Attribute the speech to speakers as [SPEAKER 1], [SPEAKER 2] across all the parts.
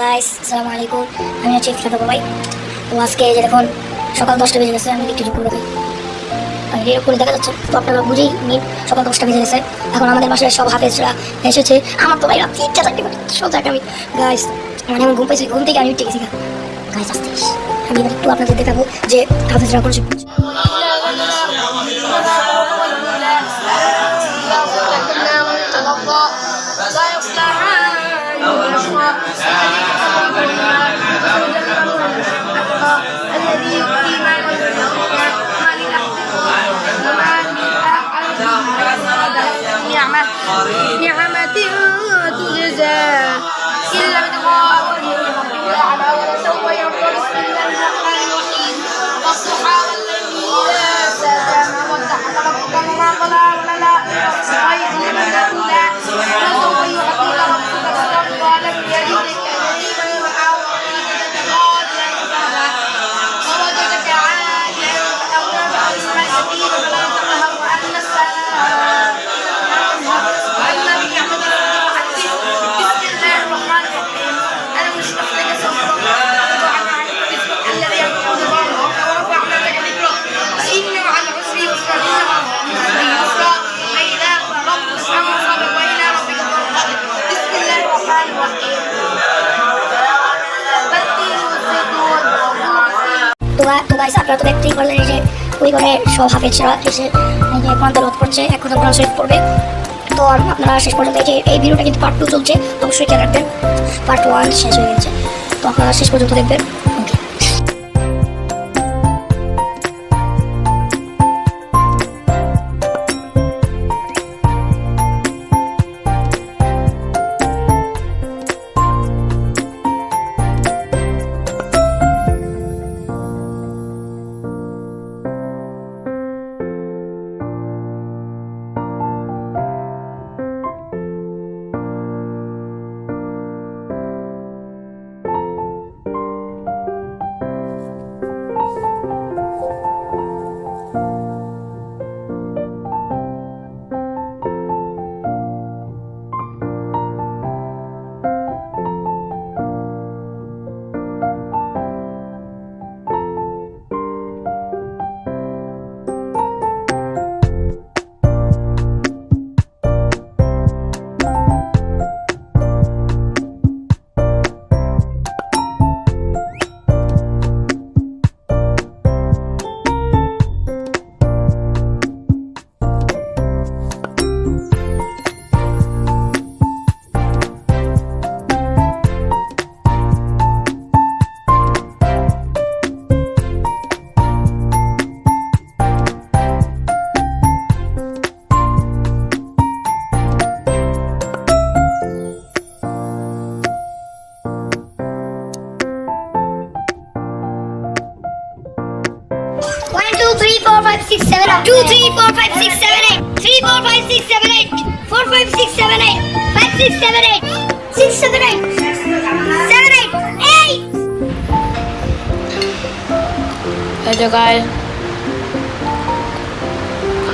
[SPEAKER 1] Guys আসসালামু আলাইকুম আমি হচ্ছে ইফতার বাবাই তো আজকে এই যে দেখুন সকাল দশটা বেজে গেছে আমি একটু করে দেখাই আর এরকম করে দেখা যাচ্ছে তো আপনারা বুঝেই নিন সকাল দশটা বেজে গেছে এখন আমাদের বাসায় সব হাফেজরা এসেছে আমার তো ভাই রাত তিনটা চারটে করে সোজা আমি গাইস মানে আমি ঘুম পাইছি ঘুম থেকে আমি উঠে গেছি গাইস আসতে আমি এবার একটু আপনাদের দেখাবো যে হাফেজরা করে শিখছে
[SPEAKER 2] لا يصلحان
[SPEAKER 1] Kamala! আপনারা তো দেখতেই যে সব তো আপনারা শেষ পর্যন্ত যে, এই ভিডিওটা কিন্তু পার্ট টু চলছে, অবশ্যই খেয়াল রাখবেন। পার্ট ওয়ান শেষ হয়ে গেছে। তো আপনারা শেষ পর্যন্ত দেখবেন। ওকে 5, 6, 7, 8. 2, 3, 4, 5, 6, 7, 8. 3, 4, 5, 6, 7, 8. 4, 5, 6, 7, 8. 5, 6, 7, 8. 6, 7, 8. 7, 8. 8.
[SPEAKER 3] এই জায়গায়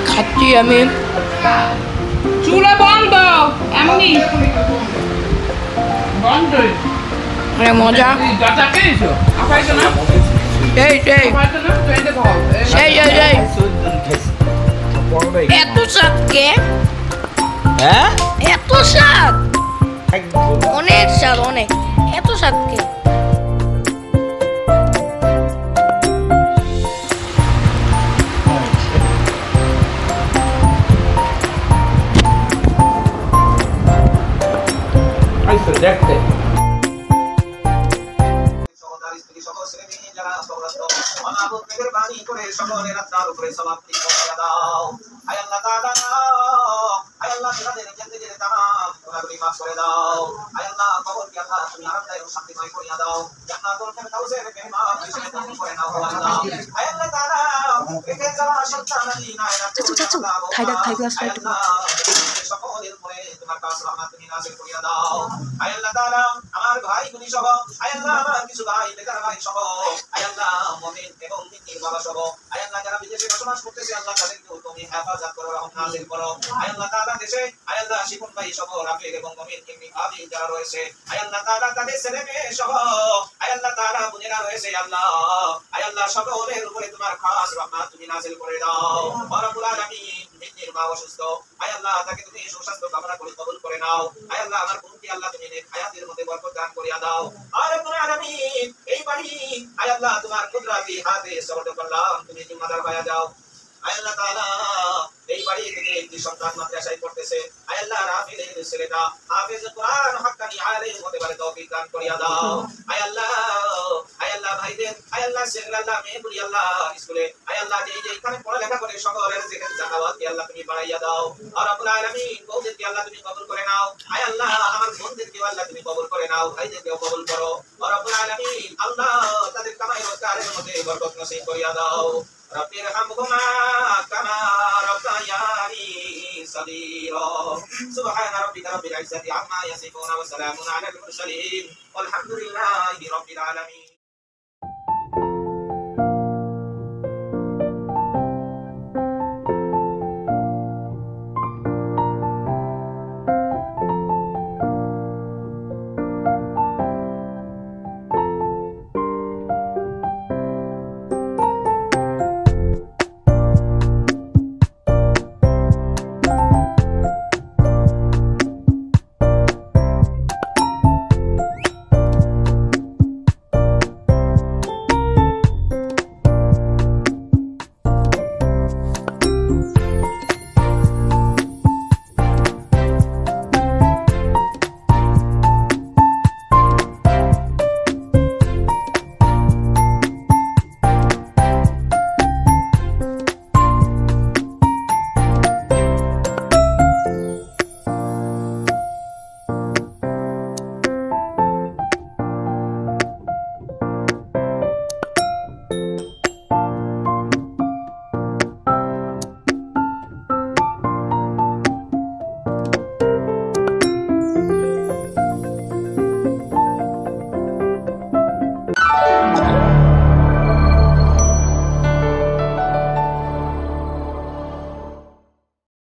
[SPEAKER 3] খাচ্ছি আমি
[SPEAKER 4] চুলা বন্ধ এমনি বন্ধ
[SPEAKER 3] অনেক মজা
[SPEAKER 4] তো এতে
[SPEAKER 3] স্বাদ কে?
[SPEAKER 5] হ্যাঁ?
[SPEAKER 3] এত স্বাদ? অনেক স্বাদ অনেক। এত স্বাদ কে?
[SPEAKER 4] দেখতে।
[SPEAKER 6] উপরে সমাপ্তি করে দাও। আয় আল্লাহ তাআলা আয় আল্লাহ তাদের যেতে তামাম গুনাহগুলি মাফ করে দাও। আয় আল্লাহ কবরকে আল্লাহ তুমি আরামদায়ক ও শান্তিময় করিয়া দাও। জান্নাতুল ফেরদাউসের মেহমান হিসেবে তুমি করে নাও আল্লাহ। আয় আল্লাহ তাআলা রেখে যাওয়া সন্তানাদি নায়না চাচু চাচু খাইদা খাইদা আমার ভাই গুনি সহ, আয় আমার কিছু ভাই, বেকার ভাই সহ, আয় আল্লাহ এবং মুমিনের বাবা সহ, আয় যারা বিদেশে বসবাস করতেছে, আল্লাহ তাদেরকে তুমি হেফাজত করো রহমত নাযিল করো। আয় তাআলা দেশে, আয় আল্লাহ ভাই সহ, রাফিক এবং মুমিন ইবনে আবি যারা রয়েছে, আয় আল্লাহ তাআলা তাদের ছেলে মেয়ে সহ, আয় আল্লাহ তাআলা বোনেরা রয়েছে, আল্লাহ, আয় আল্লাহ সকলের উপরে তোমার খাস রহমত তুমি নাযিল করে দাও। রব্বুল আলামিন মিন্নির মা অসুস্থ আয় আল্লাহ তাকে তুমি সুস্বাস্থ্য কামনা করে কবুল করে নাও আয় আল্লাহ আমার বোনকে আল্লাহ তুমি নেক হায়াতের মধ্যে বরকত দান করিয়া দাও আর রব্বুল আলামিন এই বাড়ি আয় আল্লাহ তোমার কুদরতি হাতে সবট করলাম তুমি জিম্মাদার হয়ে যাও আয় তাআলা এই বাড়ি থেকে একটি সন্তান মাদ্রাসায় পড়তেছে। আয় রাফিলের ছেলেটা হাফেজ কোরআন হাক্কানি আলেম হতে পারে তৌফিক দান করিয়া দাও। আয় আল্লাহ ভাইদের, আয় আল্লাহ মেহবুরি আল্লাহ স্কুলে, আয় যে যে এখানে পড়ালেখা করে সকলের আল্লাহ তুমি বাড়াইয়া দাও। তুমি কবুল করে নাও। আয় আল্লাহ, আমার বোনদেরকে আল্লাহ তুমি কবুল করে নাও। ভাইদেরকেও কবুল করো। আর রব্বুল আলামিন আল্লাহ তাদের কামাই তাদের মধ্যে বরকত নসিব করিয়া দাও রব্বির হামহুমা কামা রব্বায়ানি সাগীরা সুবহান রাব্বিকা রব্বিল ইজ্জাতি আম্মা ইয়াসিফুন ওয়া সালামুন আলাল মুরসালিন ওয়ালহামদুলিল্লাহি রব্বিল আলামিন